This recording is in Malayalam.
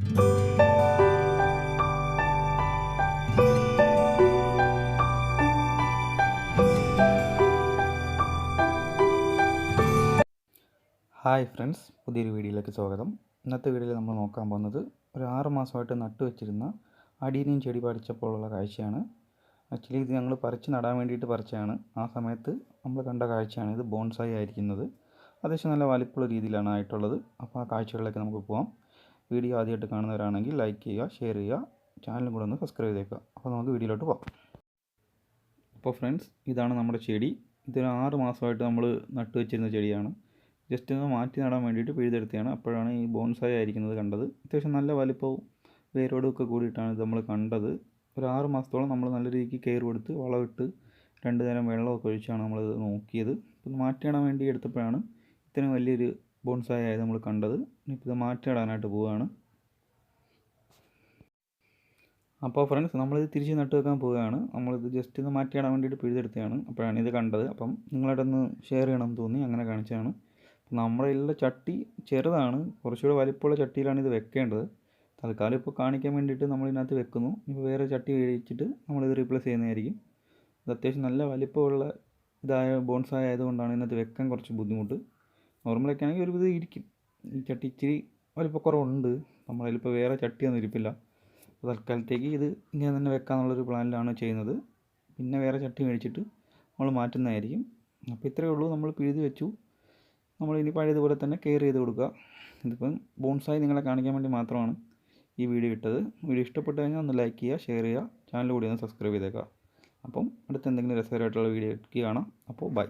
ഹായ് ഫ്രണ്ട്സ് പുതിയൊരു വീഡിയോയിലേക്ക് സ്വാഗതം. ഇന്നത്തെ വീഡിയോയിൽ നമ്മൾ നോക്കാൻ പോകുന്നത് ഒരു ആറ് മാസമായിട്ട് നട്ടു വെച്ചിരുന്ന അടീനിയം ചെടി പറിച്ചപ്പോഴുള്ള കാഴ്ചയാണ്. ആക്ച്വലി ഇത് ഞങ്ങൾ പറിച്ച് നടാൻ വേണ്ടിയിട്ട് പറിച്ചതാണ്. ആ സമയത്ത് നമ്മൾ കണ്ട കാഴ്ചയാണ് ഇത് ബോൺസായി ആയിരിക്കുന്നത്. അത്യാവശ്യം നല്ല വലിപ്പമുള്ള രീതിയിലാണ് ആയിട്ടുള്ളത്. അപ്പോൾ ആ കാഴ്ചകളിലേക്ക് നമുക്ക് പോകാം വീഡിയോ ആദ്യമായിട്ട് കാണുന്നവരാണെങ്കിൽ ലൈക്ക് ചെയ്യുക ഷെയർ ചെയ്യുക ചാനലും കൂടെ ഒന്ന് സബ്സ്ക്രൈബ് ചെയ്തേക്കുക. അപ്പോൾ നമുക്ക് വീഡിയോയിലോട്ട് പോകാം അപ്പോൾ ഫ്രണ്ട്സ് ഇതാണ് നമ്മുടെ ചെടി. ഇതൊരു ആറ് മാസമായിട്ട് നമ്മൾ നട്ടു വെച്ചിരുന്ന ചെടിയാണ്. ജസ്റ്റ് ഒന്ന് മാറ്റി നടാൻ വേണ്ടിയിട്ട് പിഴുതെടുത്തതാണ് അപ്പോഴാണ് ഈ ബോൺസായി ആയിരിക്കുന്നത് കണ്ടത്. അത്യാവശ്യം നല്ല വലിപ്പവും വേരോടും ഒക്കെ കൂടിയിട്ടാണ് ഇത് നമ്മൾ കണ്ടത്. ഒരു ആറ് മാസത്തോളം നമ്മൾ നല്ല രീതിക്ക് കെയർ കൊടുത്ത് വളമിട്ട് രണ്ട് നേരം വെള്ളമൊക്കെ ഒഴിച്ചാണ് നമ്മളിത് നോക്കിയത്. മാറ്റി നടാൻ വേണ്ടി എടുത്തപ്പോഴാണ് ഇത്രയും വലിയൊരു ബോൺസായി ആയത് നമ്മൾ കണ്ടത്. ഇനിയിപ്പോൾ ഇത് മാറ്റി ഇടാനായിട്ട് പോവുകയാണ് അപ്പോൾ ഫ്രണ്ട്സ് നമ്മളിത് തിരിച്ച് നട്ട് വെക്കാൻ പോവുകയാണ്. നമ്മളിത് ജസ്റ്റ് ഒന്ന് മാറ്റി ഇടാൻ വേണ്ടിയിട്ട് പിഴുതെടുത്തതാണ് അപ്പോഴാണ് ഇത് കണ്ടത്. അപ്പം നിങ്ങളുടെ ഒന്ന് ഷെയർ ചെയ്യണമെന്ന് തോന്നി. അങ്ങനെ കാണിച്ചതാണ്. നമ്മുടെ ഉള്ള ചട്ടി ചെറുതാണ്. കുറച്ചുകൂടെ വലിപ്പമുള്ള ചട്ടിയിലാണ് ഇത് വെക്കേണ്ടത്. തൽക്കാലം ഇപ്പോൾ കാണിക്കാൻ വേണ്ടിയിട്ട് നമ്മൾ ഇതിനകത്ത് വെക്കുന്നു. ഇപ്പോൾ വേറെ ചട്ടി മേടിച്ചിട്ട് നമ്മളിത് റീപ്ലേസ് ചെയ്യുന്നതായിരിക്കും. ഇത് അത്യാവശ്യം നല്ല വലിപ്പമുള്ള ഇതായ ബോൺസായ ആയതുകൊണ്ടാണ് ഇതിനകത്ത് വെക്കാൻ കുറച്ച് ബുദ്ധിമുട്ട്. നോർമലൊക്കെ ആണെങ്കിൽ ഒരു ഇത് ഇരിക്കും. ഈ ചട്ടി ഇച്ചിരി വലിപ്പക്കുറവുണ്ട് നമ്മളതിലിപ്പോൾ വേറെ ചട്ടിയൊന്നും ഇരിപ്പില്ല. തൽക്കാലത്തേക്ക് ഇത് ഇങ്ങനെ തന്നെ വെക്കാമെന്നുള്ളൊരു പ്ലാനിലാണ് ചെയ്യുന്നത്. പിന്നെ വേറെ ചട്ടി മേടിച്ചിട്ട് നമ്മൾ മാറ്റുന്നതായിരിക്കും. അപ്പോൾ ഇത്രയേ ഉള്ളൂ. നമ്മൾ പിഴുതി വെച്ചു. നമ്മൾ ഇനി പഴയതുപോലെ തന്നെ കെയർ ചെയ്ത് കൊടുക്കുക. ഇതിപ്പം ബോൺസായി നിങ്ങളെ കാണിക്കാൻ വേണ്ടി മാത്രമാണ് ഈ വീഡിയോ ഇട്ടത്. വീഡിയോ ഇഷ്ടപ്പെട്ട് കഴിഞ്ഞാൽ ഒന്ന് ലൈക്ക് ചെയ്യുക ഷെയർ ചെയ്യുക ചാനൽ കൂടി ഒന്ന് സബ്സ്ക്രൈബ് ചെയ്തേക്കുക. അപ്പം അടുത്ത എന്തെങ്കിലും രസകരമായിട്ടുള്ള വീഡിയോ കാണാം. അപ്പോൾ ബൈ.